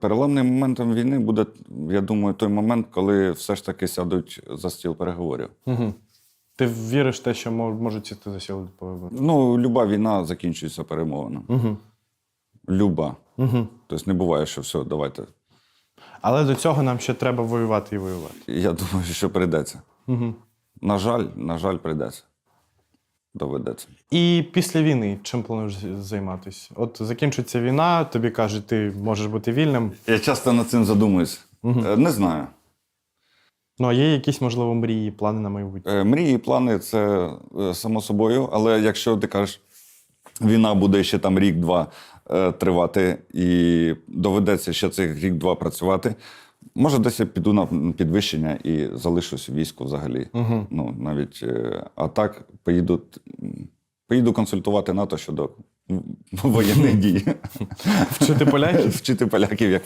Переламним моментом війни буде, я думаю, той момент, коли все ж таки сядуть за стіл переговорів. Угу. Ти віриш в те, що можуть сісти за сіл переговорів? Ну, люба війна закінчується перемовинами. Угу. Люба. Угу. Тобто не буває, що все, давайте. Але до цього нам ще треба воювати і воювати. Я думаю, що прийдеться. Угу. На жаль, на жаль, прийдеться. Доведеться. І після війни чим плануєш займатися? От закінчиться війна, тобі кажуть, ти можеш бути вільним. Я часто над цим задумуюсь. Е, Не знаю. Ну а є якісь, можливо, мрії, плани на майбутнє? Е, Мрії і плани це е, само собою, але якщо ти кажеш, війна буде ще там рік-два е, тривати, і доведеться ще цих рік-два працювати, може, десь я піду на підвищення і залишусь війську взагалі. Угу. Ну, навіть, е, а так поїду, поїду консультувати НАТО щодо воєнних дій. Вчити поляків? Вчити поляків, як